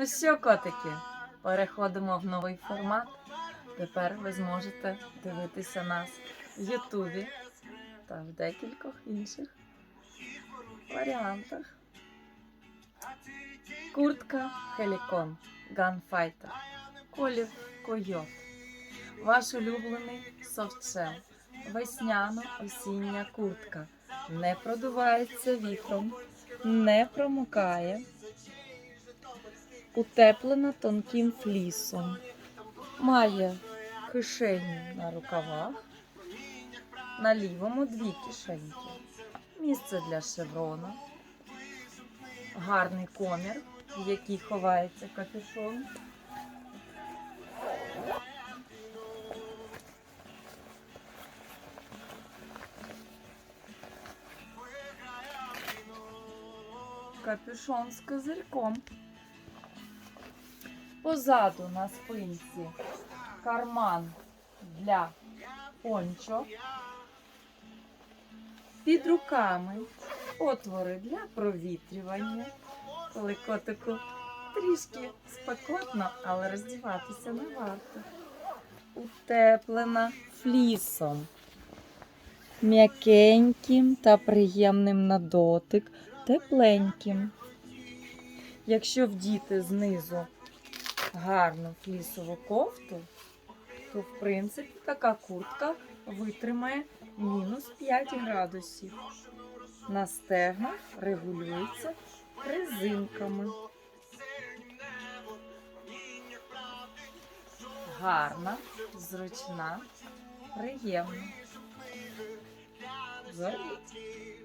Ну що, котики, переходимо в новий формат. Тепер ви зможете дивитися нас в Ютубі та в декількох інших варіантах. Куртка Хелікон Gunfighter. Колір Койот. Ваш улюблений софтшел. Весняно-осіння куртка. Не продувається вітром, не промокає. Утеплена тонким флісом. Має кишені на рукавах. На лівому дві кишеньки. Місце для шеврона. Гарний комір, в який ховається капюшон. Капюшон з козирьком. Позаду на спинці карман для пончо. Під руками отвори для провітрювання. Коли котику трішки спекотно, але роздіватися не варто. Утеплена флісом. М'якеньким та приємним на дотик, тепленьким. Якщо вдіти знизу гарну флісову кофту, то в принципі така куртка витримає мінус 5 градусів. На стегнах регулюється резинками. Гарна, зручна, приємна. Зробіть.